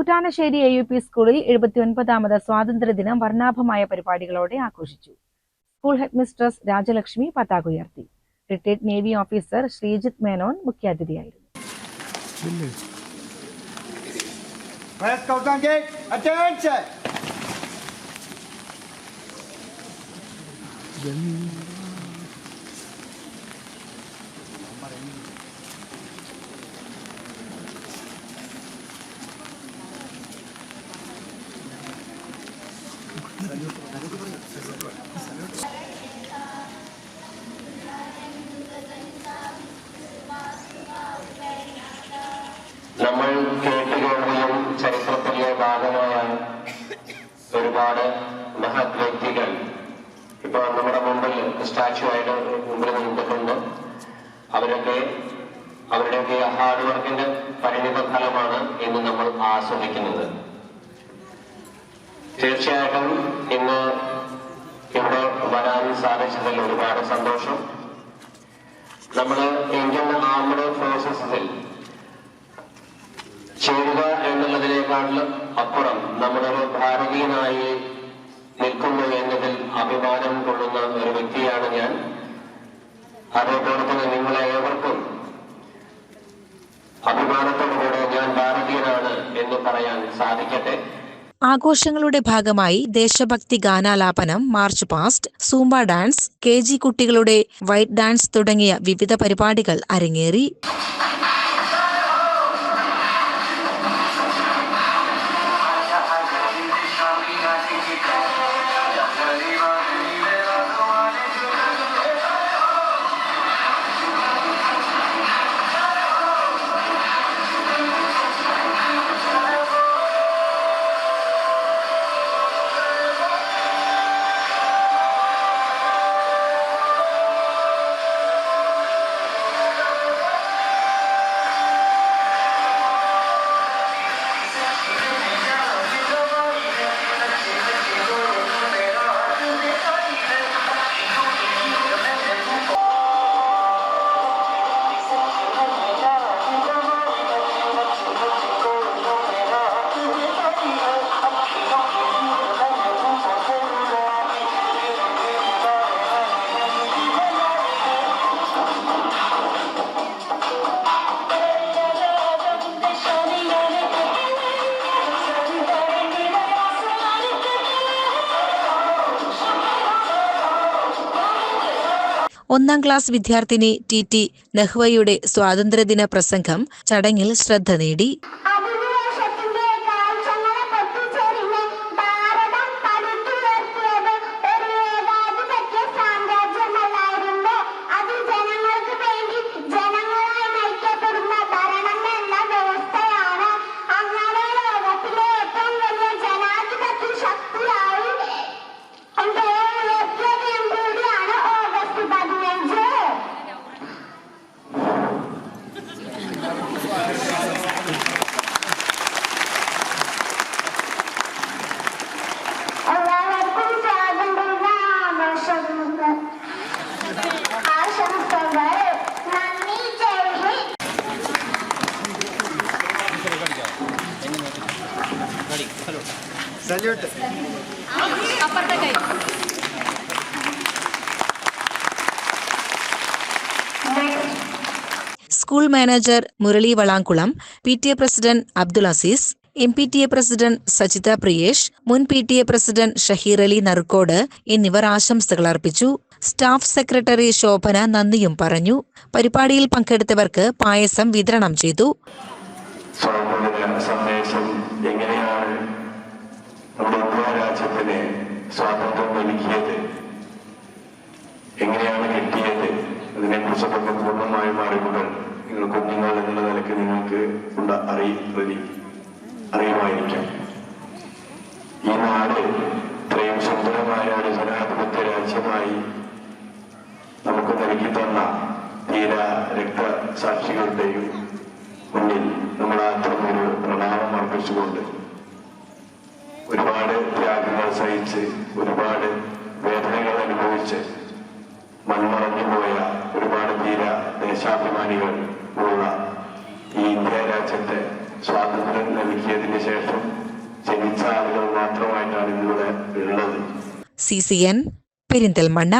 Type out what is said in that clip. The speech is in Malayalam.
കുറ്റാനശ്ശേരി എ യു പി സ്കൂളിൽ എഴുപത്തിയൊൻപതാമത് സ്വാതന്ത്ര്യദിനം വർണാഭമായ പരിപാടികളോടെ ആഘോഷിച്ചു. സ്കൂൾ ഹെഡ്മിസ്ട്രസ് രാജലക്ഷ്മി പതാക ഉയർത്തി. Retired navy officer Sreejith Menon മുഖ്യാതിഥിയായിരുന്നു. Attention! നമ്മൾ കേട്ടുകേൾവിയും ചരിത്രത്തിലെ ഭാഗമായ ഒരുപാട് മഹത് വ്യക്തികൾ ഇപ്പൊ നമ്മുടെ മുമ്പിൽ സ്റ്റാച്ചു ആയിട്ട് മുമ്പിൽ നിന്നിട്ടുണ്ട്. അവരൊക്കെ അവരുടെയൊക്കെ ഹാർഡ് വർക്കിന്റെ പരിണിത ഫലമാണ് ഇന്ന് നമ്മൾ ആസ്വദിക്കുന്നത്. തീർച്ചയായിട്ടും ഇന്ന് ഇവിടെ വരാൻ സാധിച്ചതിൽ ഒരുപാട് സന്തോഷം. നമ്മൾ ഇന്ത്യൻ ആർമഡ് ഫോഴ്സസിൽ ചേരുക എന്നുള്ളതിനേക്കാളും അപ്പുറം നമ്മളൊരു ഭാരതീയനായി നിൽക്കുന്നു എന്നതിൽ അഭിമാനം കൊള്ളുന്ന ഒരു വ്യക്തിയാണ് ഞാൻ. അതേപോലെ തന്നെ നിങ്ങളെ ഏവർക്കും അഭിമാനത്തോടുകൂടെ ഞാൻ ഭാരതീയനാണ് എന്ന് പറയാൻ സാധിക്കട്ടെ. ആഘോഷങ്ങളുടെ ഭാഗമായി ദേശഭക്തി ഗാനാലാപനം മാർച്ച് പാസ്റ്റ് സൂംബ ഡാൻസ് കെ കുട്ടികളുടെ വൈറ്റ് ഡാൻസ് തുടങ്ങിയ വിവിധ പരിപാടികൾ അരങ്ങേറി. ഒന്നാം ക്ലാസ് വിദ്യാർത്ഥിനി ടി ടി നെഹ്വയുടെ സ്വാതന്ത്ര്യദിന പ്രസംഗം ചടങ്ങിൽ ശ്രദ്ധ നേടി. Salute. School manager Murali Valankulam P T A president Abdul Aziz M P T A president Sajitha Priyesh മുൻ P T A president Shaheer Ali Narukkode എന്നിവർ ആശംസകൾ അർപ്പിച്ചു. സ്റ്റാഫ് സെക്രട്ടറി ശോഭന നന്ദിയും പറഞ്ഞു. പരിപാടിയിൽ പങ്കെടുത്തവർക്ക് പായസം വിതരണം ചെയ്തു. എങ്ങനെയാണ് നമ്മുടെ ഇന്ത്യ രാജ്യത്തിന് സ്വാതന്ത്ര്യം നൽകിയത് എങ്ങനെയാണ് കിട്ടിയത്? അതിനെക്കുറിച്ചൊക്കെ പൂർണമായും അറിവുകൾ നിങ്ങൾ കുഞ്ഞുങ്ങൾ എന്നുള്ള നിലയ്ക്ക് നിങ്ങൾക്ക് ഉണ്ട അറി അറിയുമായിരിക്കും. ഈ നാട് ഇത്രയും സുന്ദരമായ ഒരു ജനാധിപത്യ രാജ്യമായി നമുക്ക് നൽകി തന്ന തീര രക്തസാക്ഷികളുടെയും മുന്നിൽ നമ്മൾ അത്തരം ഒരു പ്രണാമം അർപ്പിച്ചുകൊണ്ട് സഹിച്ച് ഒരുപാട് വേദനകൾ അനുഭവിച്ച് മൺമറഞ്ഞുപോയ ഒരുപാട് ധീര ദേശാഭിമാനികൾ ഉള്ള ഈ ഇന്ത്യ രാജ്യത്തെ സ്വാതന്ത്ര്യം ലഭിക്കിയതിന് ശേഷം ജനിച്ച ആളുകൾ മാത്രമായിട്ടാണ് ഇന്നിവിടെ ഉള്ളത്. C C N Perinthalmanna